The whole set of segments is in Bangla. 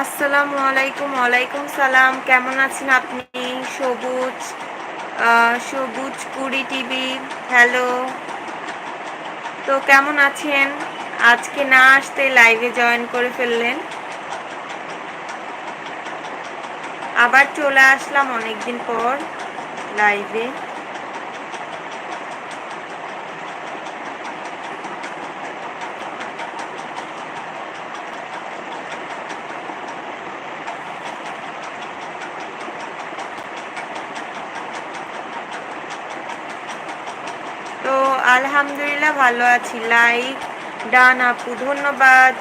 আসসালামু আলাইকুম, ওয়ালাইকুম সালাম। কেমন আছেন আপনি? সবুজ সবুজ কুড়ি টিভি, হ্যালো। তো কেমন আছেন? আজকে না আসতে লাইভে জয়েন করে ফেললেন। আবার চলে আসলাম অনেকদিন পর লাইভে তো আলহামদুলিল্লাহ ভালো আছি। লাইক ডান আপু ধন্যবাদ।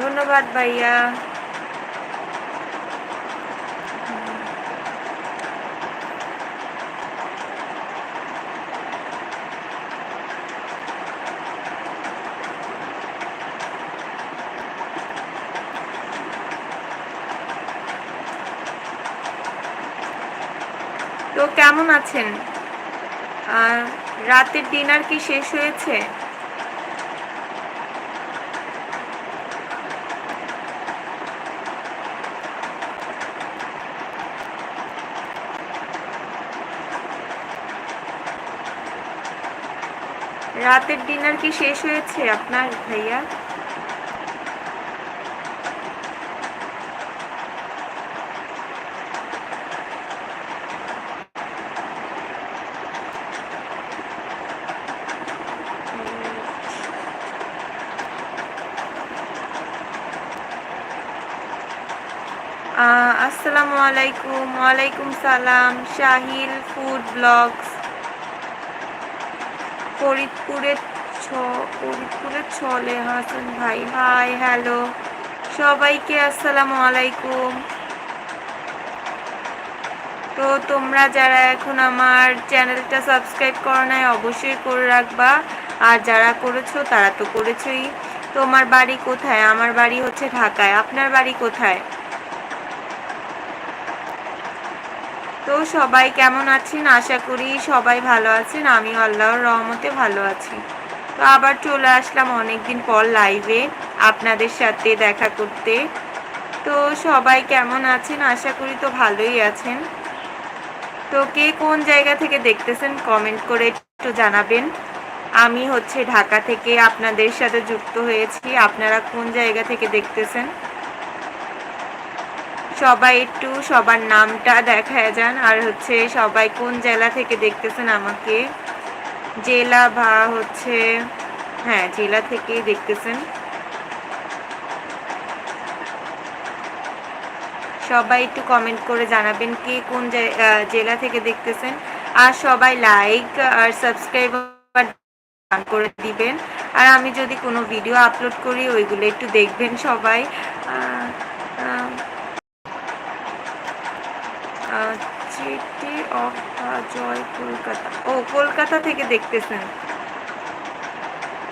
ধন্যবাদ ভাইয়া তো কেমন আছেন? রাতের ডিনার কি শেষ হয়েছে? রাতের ডিনার কি শেষ হয়েছে আপনার ভাইয়া আসসালামু আলাইকুম, ওয়ালাইকুম সালাম, শাহিল ফুড ব্লগস। ফরিদপুরের ছ ফরিদপুরের ছলে হাসান ভাই। Hi, hello. সবাইকে আসসালামু আলাইকুম। তো তোমরা যারা এখন আমার চ্যানেলটা সাবস্ক্রাইব করো নাই, অবশ্যই করে রাখবা। আর যারা করেছ, তারা তো করেছই। তোমার বাড়ি কোথায়? আমার বাড়ি হচ্ছে ঢাকায়। আপনার বাড়ি কোথায়? তো সবাই কেমন আছেন? আশা করি সবাই ভালো আছেন। আমি আল্লাহর রহমতে ভালো আছি। তো আবার চলে আসলাম অনেকদিন পর লাইভে আপনাদের সাথে দেখা করতে। তো সবাই কেমন আছেন? আশা করি তো ভালোই আছেন। তো কে কোন জায়গা থেকে দেখতেছেন কমেন্ট করে একটু জানাবেন। আমি হচ্ছে ঢাকা থেকে আপনাদের সাথে যুক্ত হয়েছি। আপনারা কোন জায়গা থেকে দেখতেছেন? সবাই একটু সবার নামটা দেখায় যান, আর হচ্ছে সবাই কোন জেলা থেকে দেখতেছেন আমাকে? জেলা বা হচ্ছে হ্যাঁ জেলা থেকেই দেখতেছেন। সবাই একটু কমেন্ট করে জানাবেন কে কোন জেলা থেকে দেখতেছেন। আর সবাই লাইক আর সাবস্ক্রাইব করে দিবেন। আর আমি যদি কোনো ভিডিও আপলোড করি, ওইগুলো একটু দেখবেন সবাই। City of joy Kolkata. ও, কলকাতা থেকে দেখতেছেন।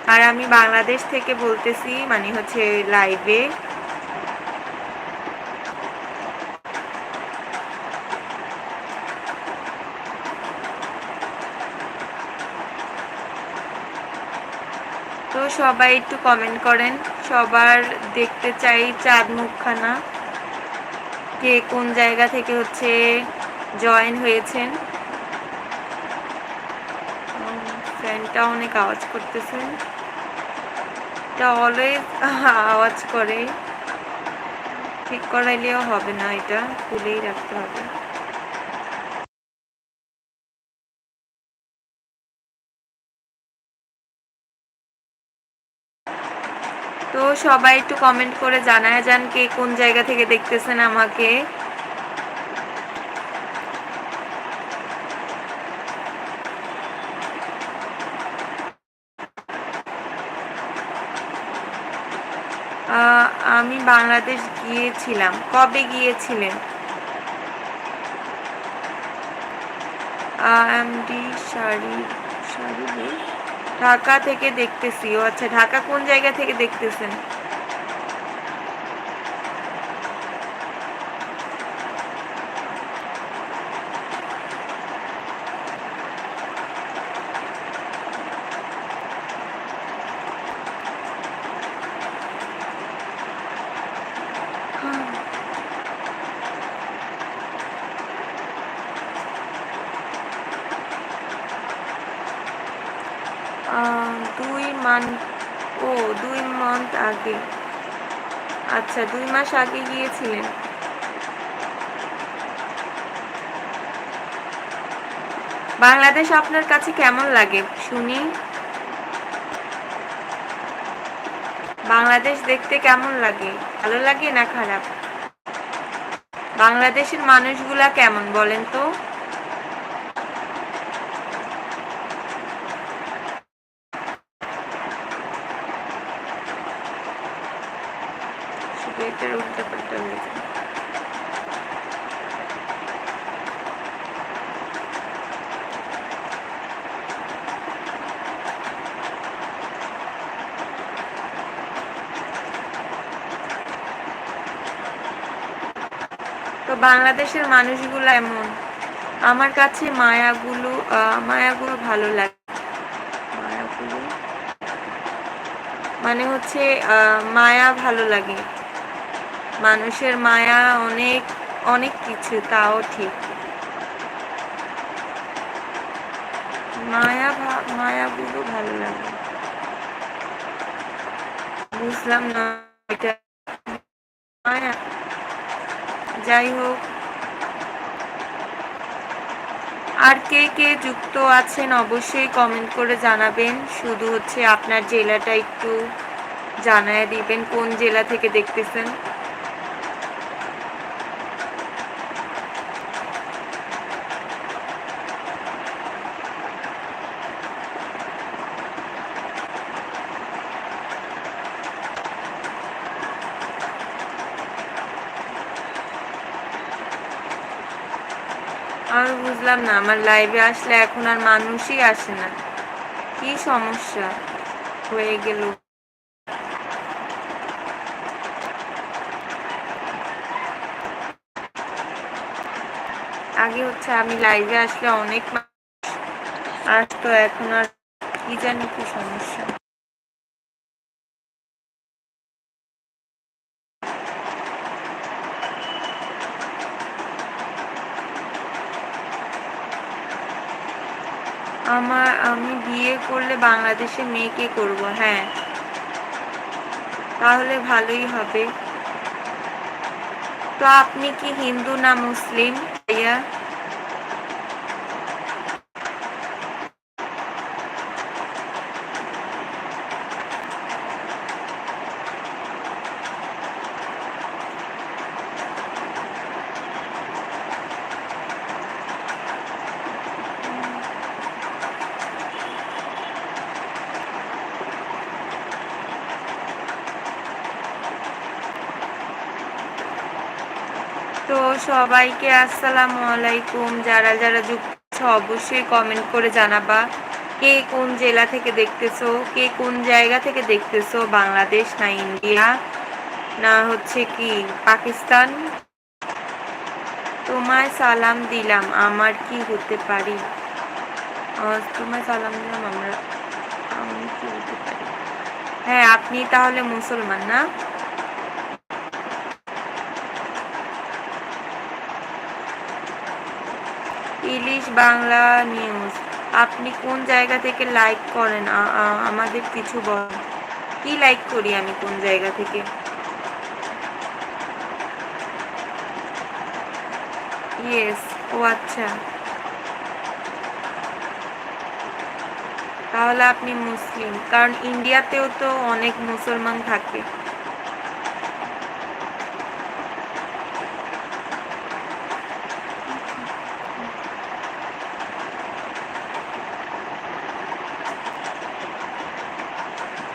আর আমি বাংলাদেশ থেকে বলতেছি মানে হচ্ছে লাইভে তো সবাই একটু কমেন্ট করেন। সবার দেখতে চাই চাঁদ মুখখানা। কে কোন জায়গা থেকে হচ্ছে জয়েন হয়েছেন? ফ্যানটা অনেক আওয়াজ করতেছে। এটা অলওয়েজ আওয়াজ করে। ঠিক করাইলেও হবে না এটা খুলেই রাখতে হবে। সবাই একটু কমেন্ট করে জানায় যান কে কোন জায়গা থেকে দেখতেছেন আমাকে। আমি বাংলাদেশ গিয়েছিলাম। কবে গিয়েছিলেন? এমডি শাড়ি শাড়ি ঢাকা থেকে দেখতেছি। ও আচ্ছা ঢাকা কোন জায়গা থেকে দেখতেছেন মান ও দুই মান্থ আগে। আচ্ছা দুই মাস আগে গিয়েছিলেন। বাংলাদেশ আপনার কাছে কেমন লাগে? শুনি। বাংলাদেশ দেখতে কেমন লাগে? ভালো লাগে না খারাপ? বাংলাদেশের মানুষগুলা কেমন বলেন তো শুধু এটার উল্টা পাল্টা হয়ে যায়। তো বাংলাদেশের মানুষগুলো এমন। আমার কাছে মায়াগুলো মায়াগুলো ভালো লাগে। মানে হচ্ছে মায়া ভালো লাগে। মানুষের মায়া অনেক অনেক কিছু, তাও ঠিক। মায়া মায়াগুলো ভালো লাগে। বুঝলাম না এটা মায়া যাই হোক। আর কে কে যুক্ত আছেন অবশ্যই কমেন্ট করে জানাবেন। শুধু হচ্ছে আপনার জেলাটা একটু জানায় দিবেন, কোন জেলা থেকে দেখতেছেন আমি বুঝলাম না, আমার লাইভে আসলে এখন আর মানুষই আসে না। কি সমস্যা? হয়ে গেল। আগে হচ্ছে আমি লাইভে আসলে অনেক মানুষ আসতো, এখন আর কি জানি কি সমস্যা আমার আমি বিয়ে করলে বাংলাদেশে মেয়েকে করব? হ্যাঁ। তাহলে ভালোই হবে। তো আপনি কি হিন্দু না মুসলিম ভাইয়া তো সবাইকে আসসালামু আলাইকুম। যারা যারা যুক্ত অবশ্যই কমেন্ট করে জানাবা। কে কোন জেলা থেকে দেখতেছো, কে কোন জায়গা থেকে দেখতেছো, বাংলাদেশ না ইন্ডিয়া? না হচ্ছে কি পাকিস্তান? তোমায় সালাম দিলাম, আমার কি হতে পারি? তোমায় সালাম দিলাম, আমরা, আমি কি হতে পারি? হ্যাঁ আপনি তাহলে মুসলমান না? ইলিশ বাংলা নিউজ। আপনি কোন জায়গা থেকে লাইক করেন? আমাদের কিছু বল। কি লাইক করি আমি কোন জায়গা থেকে? ইয়েস ও আচ্ছা। তাহলে আপনি মুসলিম, কারণ ইন্ডিয়াতেও তো অনেক মুসলমান থাকে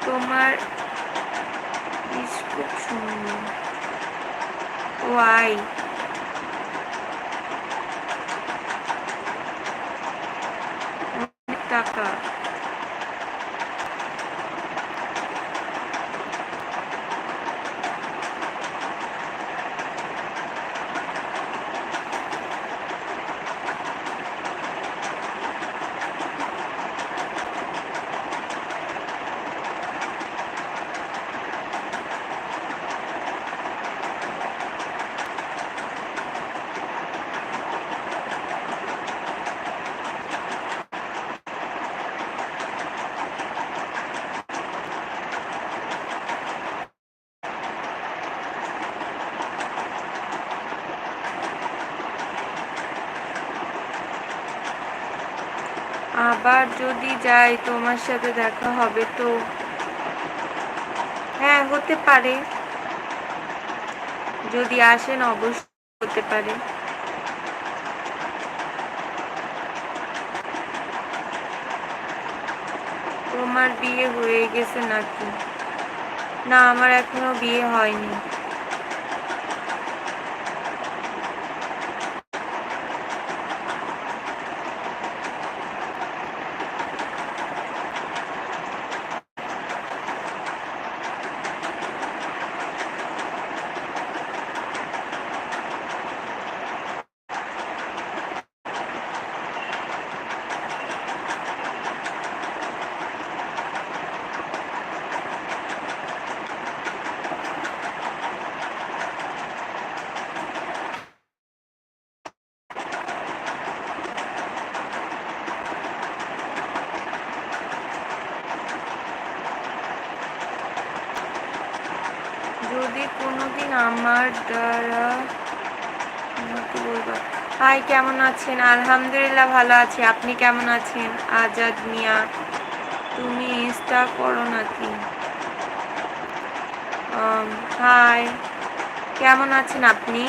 তোমার ইস খুব সুন্দর ও আই অনেক টাকা যদি যাই, তোমার সাথে দেখা হবে তো। হ্যাঁ হতে পারে। যদি আসেন অবশ্যই হতে পারে। তোমার বিয়ে হয়ে গেছে নাকি? না, আমার এখনও বিয়ে হয়নি। যদি কোনোদিন আমার দ্বারা হাই, কেমন আছেন? আলহামদুলিল্লাহ ভালো আছি। আপনি কেমন আছেন? আজাদ মিয়া, তুমি ইনস্টা করো নাকি? হাই, কেমন আছেন আপনি?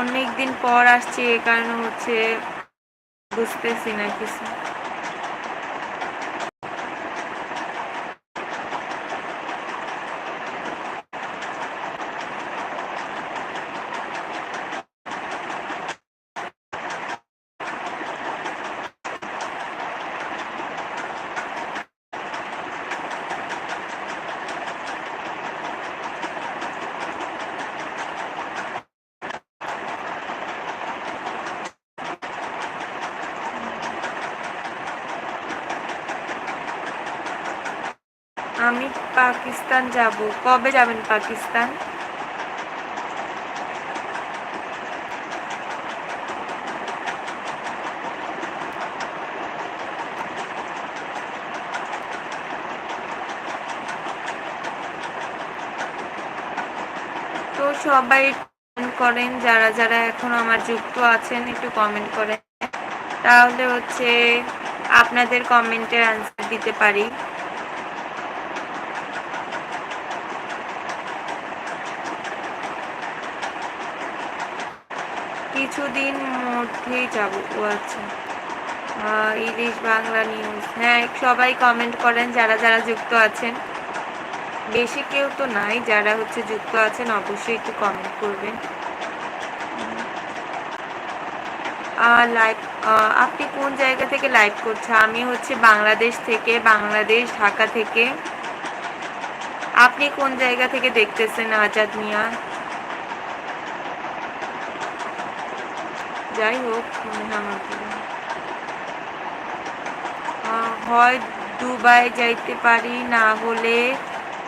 অনেক দিন পর আসছি এ কারণে হচ্ছে বুঝতেছি না কিছু। আমি পাকিস্তান যাব। কবে যাবেন পাকিস্তান? তো সবাই করেন, যারা যারা এখন আমার যুক্ত আছেন, একটু কমেন্ট করেন। তাহলে হচ্ছে আপনাদের কমেন্টের আনসার দিতে পারি। মধ্যেই যাব। ও আচ্ছা। ইলিশ বাংলা নিউজ হ্যাঁ সবাই কমেন্ট করেন যারা যারা যুক্ত আছেন। বেশি কেউ তো নাই, যারা হচ্ছে যুক্ত আছেন, অবশ্যই একটু কমেন্ট করবেন। লাইভ আপনি কোন জায়গা থেকে লাইভ করছেন আমি হচ্ছে বাংলাদেশ থেকে, বাংলাদেশ, ঢাকা থেকে। আপনি কোন জায়গা থেকে দেখতেছেন, আজাদ মিয়া? যাই হোক, মনে হয় হয় দুবাই যাইতে পারি, না হলে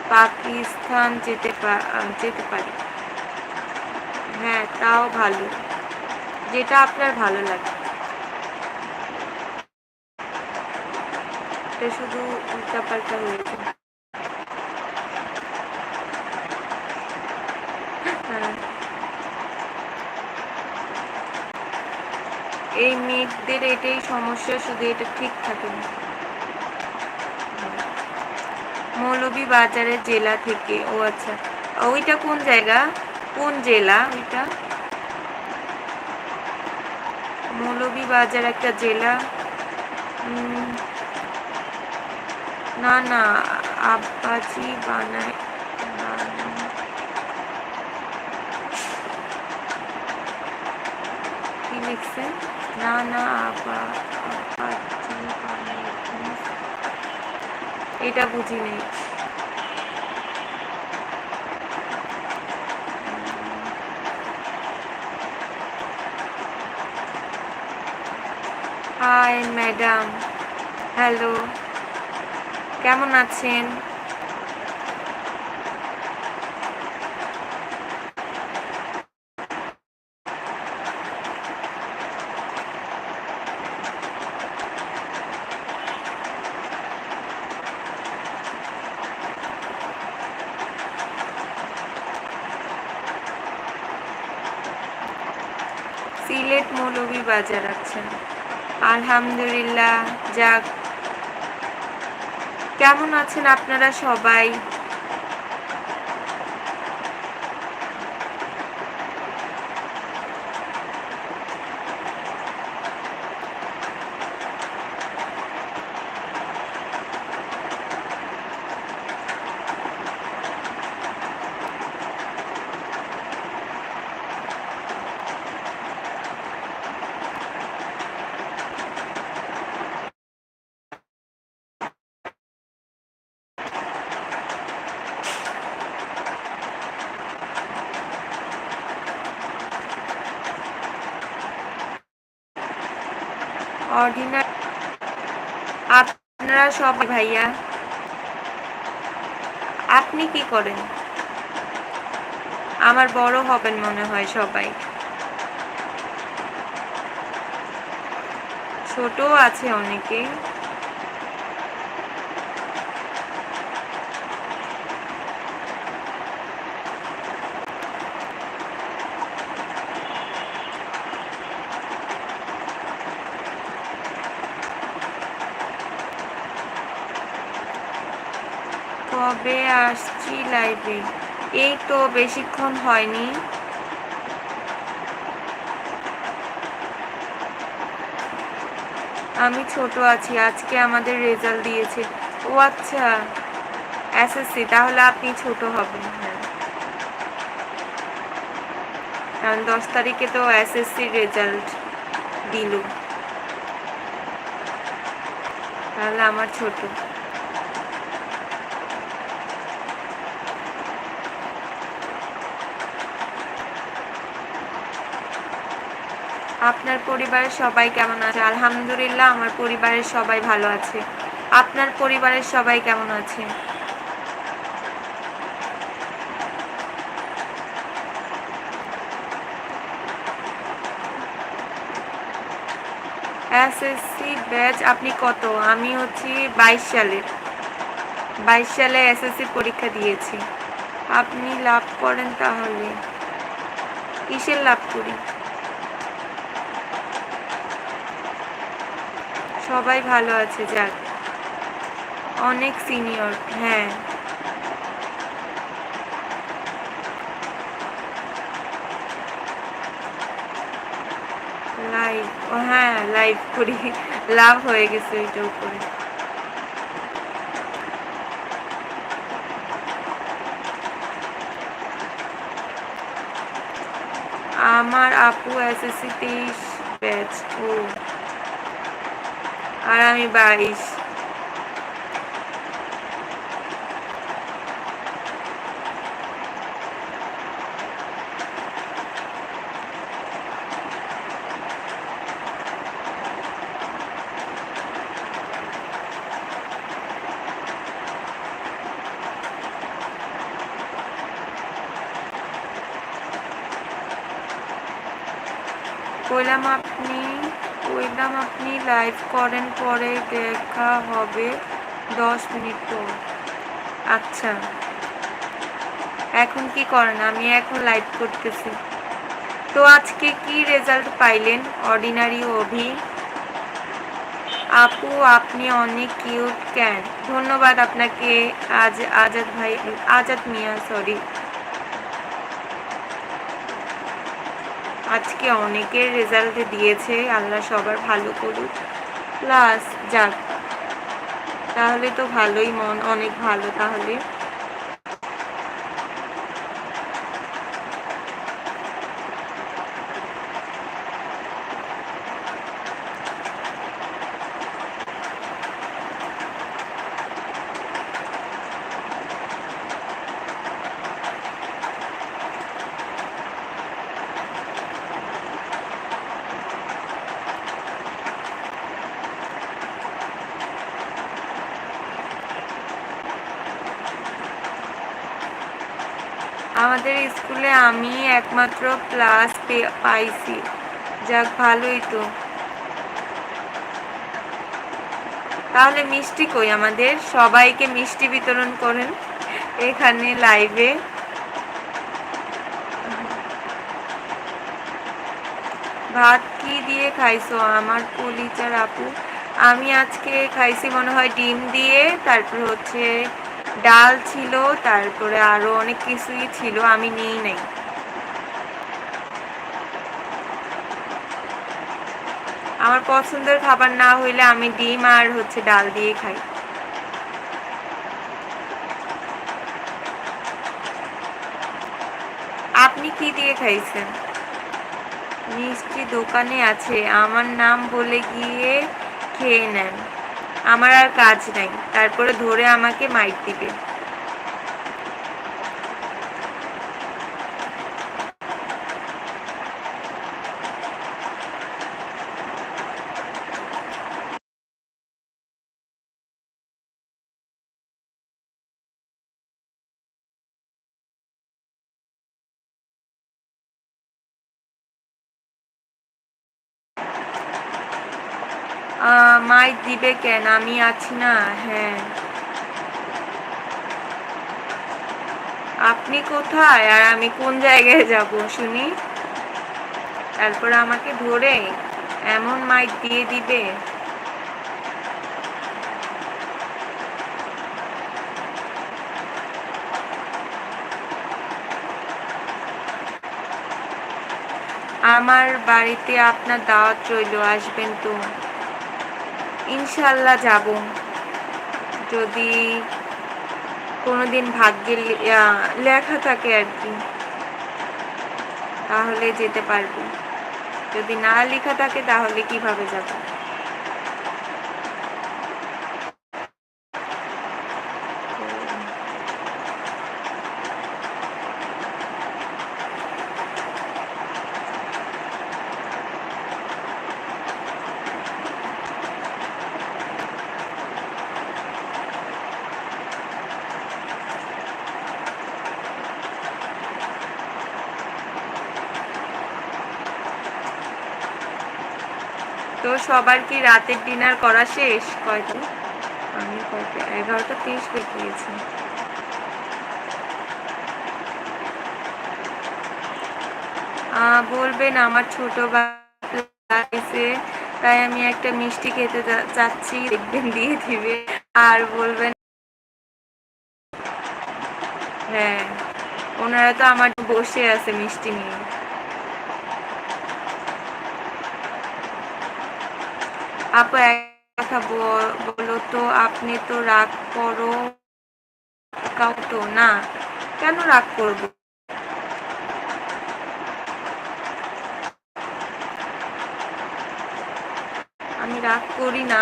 পাকিস্তান যেতে যেতে পারি। হ্যাঁ তাও ভালো। যেটা আপনার ভালো লাগে। এটা শুধু উল্টাপাল্টা হয়েছে হ্যাঁ। এই মেঘদের এটাই সমস্যা, শুধু এটা ঠিক থাকে না। মৌলভী বাজারের জেলা থেকে, ও আচ্ছা। ওইটা কোন জায়গা? কোন জেলা ওইটা? মৌলভী বাজার একটা জেলা। না না, আব্বাজি বানায়। কি লিখছেন? না না আব্বা আব্বাজি বানায় এটা বুঝি নেই। হাই ম্যাডাম হ্যালো কেমন আছেন? সিলেট মৌলভী বাজার আচ্ছা আলহামদুলিল্লাহ যাক। কেমন আছেন আপনারা সবাই? অর্ডিনারি আপনারা সবাই ভাইয়া। আপনি কি করেন? আমার বড় হবেন মনে হয় সবাই। ছোট আছে অনেকে কবে লাইভে এই তো বেশিক্ষণ হয়নি। আমি ছোট আছি, আজকে আমাদের রেজাল্ট দিয়েছে। ও আচ্ছা এসএসসি তাহলে আপনি ছোট হবেন হ্যাঁ। কারণ দশ তারিখে তো এসএসসির রেজাল্ট দিল। তাহলে আমার ছোট। আপনার পরিবারের সবাই কেমন আছে? আলহামদুলিল্লাহ, আমার পরিবারের সবাই ভালো আছে। আপনার পরিবারের সবাই কেমন আছে? এসএসসি ব্যাচ আপনি কত? আমি হচ্ছি বাইশ সালে। বাইশ সালে এসএসসি পরীক্ষা দিয়েছি। আপনি লাভ করেন তাহলে। কিসের লাভ করি? সবাই ভালো আছে, যাক। অনেক সিনিয়র হ্যাঁ। লাইভ হ্যাঁ লাইভ করি। লাভ হয়ে গেছে ওইটা উপরে। আমার আপু এসএসসি তেইশ ব্যাচ ও। আর আমি বাইশ কইলাম আপনি আপনি লাইভ করেন, পরে দেখা হবে দশ মিনিট পর। আচ্ছা এখন কি করেন? আমি এখন লাইভ করতেছি। তো আজকে কি রেজাল্ট পাইলেন? অর্ডিনারি অভি। আপু, আপনি অনেক কিউট ক্যান ধন্যবাদ আপনাকে, আজ আজাদ ভাই আজাদ মিয়া সরি আজকে অনেকের রেজাল্ট দিয়েছে, আল্লাহ সবার ভালো করুক। প্লাস যাক, তাহলে তো ভালোই মন, অনেক ভালো তাহলে। আমাদের স্কুলে আমি একমাত্র প্লাস পাইছি। যাক, ভালোই তো। তাহলে মিষ্টি কই আমাদের? সবাইকে মিষ্টি বিতরণ করেন এখানে লাইভে ভাত কি দিয়ে খাইছো? আমার কলিজার আপু। আমি আজকে খাইছি মনে হয় ডিম দিয়ে, তারপর হচ্ছে ডাল ছিল, তারপরে আরও অনেক কিছুই ছিল, আমি নিই নাই। আমার পছন্দের খাবার না হইলে আমি ডিম আর হচ্ছে ডাল দিয়ে খাই। আপনি কি দিয়ে খাইছেন? মিষ্টি দোকানে আছে, আমার নাম বলে গিয়ে খেয়ে নেন। আমার আর কাজ নাই। তারপরে ধরে আমাকে মাইট দিবে মাইক দিবে কেন? আমি আছি না। হ্যাঁ। আপনি কোথায়? আর আমি কোন জায়গায় যাব শুনি? তারপর আমাকে ধরে এমন মাইক দিয়ে দিবে। আমার বাড়িতে আপনার দাওয়াত রইল, আসবেন তো। ইনশাল্লাহ যাব। যদি কোনোদিন ভাগ্যে লেখা থাকে আর কি, তাহলে যেতে পারব। যদি না লেখা থাকে, তাহলে কীভাবে যাব? তো সবার কি রাতের ডিনার করা শেষ? কয়টা আমি কয়টা এগারোটা তিরিশ গিয়েছি বলবেন আমার ছোট বাড়িতে তাই আমি একটা মিষ্টি খেতে চাচ্ছি, দেখবেন দিয়ে দিবে। আর বলবেন হ্যাঁ ওনারা তো আমার বসে আছে মিষ্টি নিয়ে। আপু কথা বলো তো, আপনি তো রাগ করো কাউ তো, না? কেন রাগ করব? আমি রাগ করি না।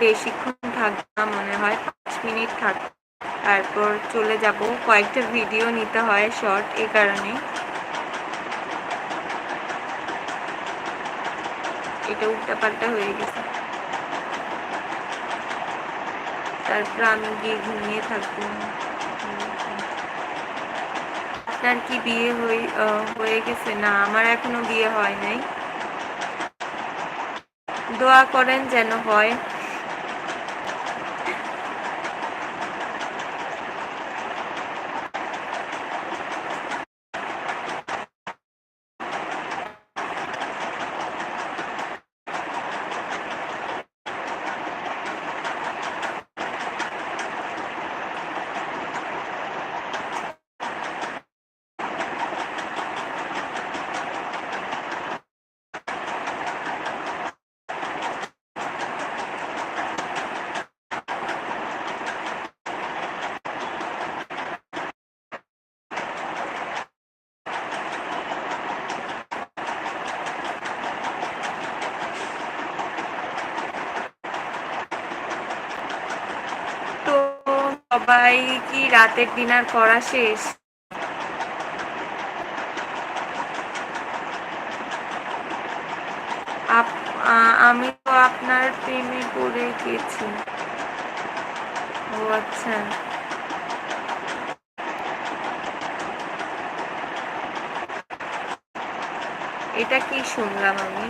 বেশিক্ষণ থাকবে না মনে হয়, পাঁচ মিনিট থাক তারপর চলে যাব। কয়েকটা ভিডিও নিতে হয় শর্ট এই কারণে। এটা উল্টাপাল্টা হয়ে গেছে। তারপর আমি গিয়ে ঘুমিয়ে থাকব। আপনার কি বিয়ে হয়ে গেছে? না, আমার এখনও বিয়ে হয় নাই। দোয়া করেন যেন হয়। সবাই কি রাতের ডিনার করা শেষ? আমি তো আপনার প্রেমে পড়ে গেছি। ও আচ্ছা। এটা কি শুনলাম আমি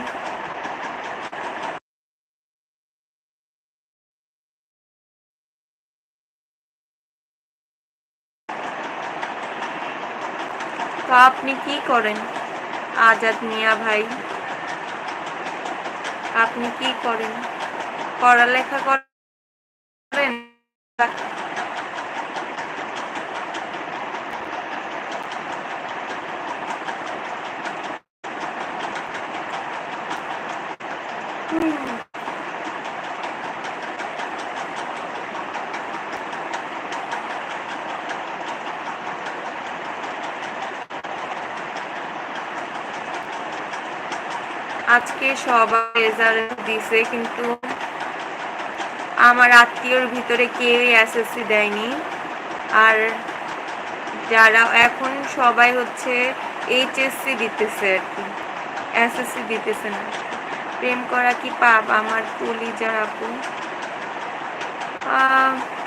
তো আপনি কি করেন? আজাদ মিয়া ভাই আপনি কি করেন? পড়ালেখা করেন? সবাই রেজাল্ট দিছে, কিন্তু আমার আত্মীয়র ভিতরে কেউই এসএসসি দেয়নি। আর যারা এখন সবাই হচ্ছে এইচএসসি দিতেছে আর কি এসএসসি দিতেছে না। প্রেম করা কি পাপ? আমার কলিজার আপু।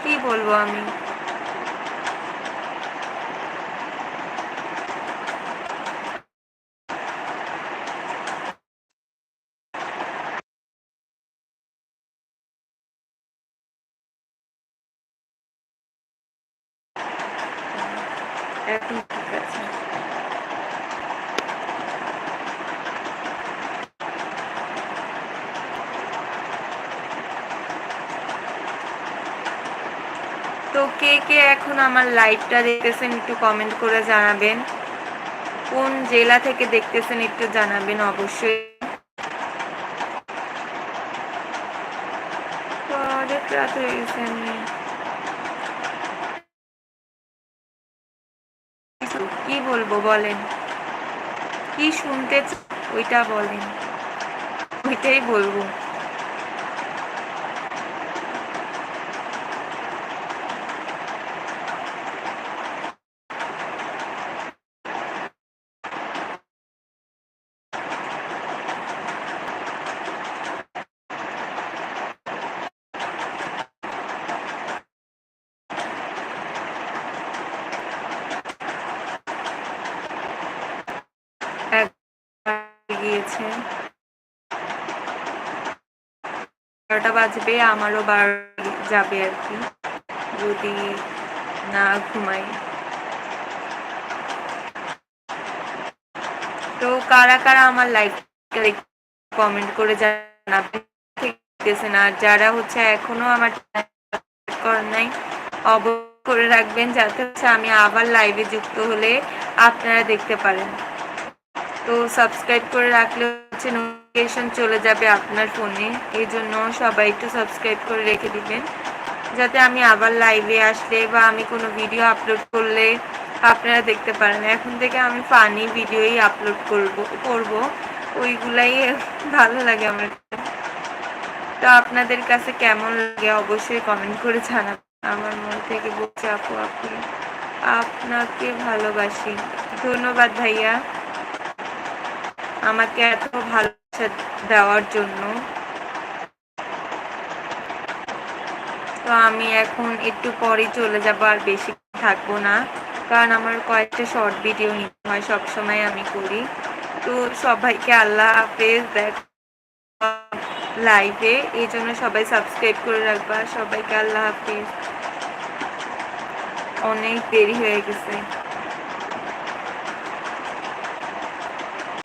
কি বলব আমি? এখন ঠিক আছে তো কে কে এখন আমার লাইভটা দেখতেছেন একটু কমেন্ট করে জানাবেন। কোন জেলা থেকে দেখতেছেন একটু জানাবেন অবশ্যই। তো রাত হয়ে গেছে আমি কি বলব বলেন। কি শুনতে ওইটা বলেন। ওইটাই বলব। বাজবে, আমারও বার যাবে আর কি। যদি না ঘুমাই। তো কারা কারা আমার লাইক কমেন্ট করে জানাবেন? আর যারা হচ্ছে এখনও আমার করার নাই, অবশ্যই করে রাখবেন যাতে হচ্ছে আমি আবার লাইভে যুক্ত হলে আপনারা দেখতে পারেন। তো সাবস্ক্রাইব করে রাখলে হচ্ছে নোটিফিকেশন চলে যাবে আপনার ফোনে এই জন্য সবাই একটু সাবস্ক্রাইব করে রেখে দিবেন। যাতে আমি আবার লাইভে আসলে বা আমি কোনো ভিডিও আপলোড করলে আপনারা দেখতে পারেন। এখন থেকে আমি ফানি ভিডিওই আপলোড করব করব। ওইগুলাই ভালো লাগে আমার। তো আপনাদের কাছে কেমন লাগে অবশ্যই কমেন্ট করে জানাবেন। আমার মন থেকে বলছে, আপু আপু আপনাকে ভালোবাসি। ধন্যবাদ ভাইয়া। আমাকে এত ভালোবাসা দেওয়ার জন্য। তো আমি এখন একটু পরে চলে যাব আর বেশি থাকব না, কারণ আমার কয়েকটা শর্ট ভিডিও নিতে হয় সবসময় আমি করি। তো সবাইকে আল্লাহ হাফেজ, দেখ লাইভে এই জন্য সবাই সাবস্ক্রাইব করে রাখবা। সবাইকে আল্লাহ হাফেজ। অনেক দেরি হয়ে গেছে।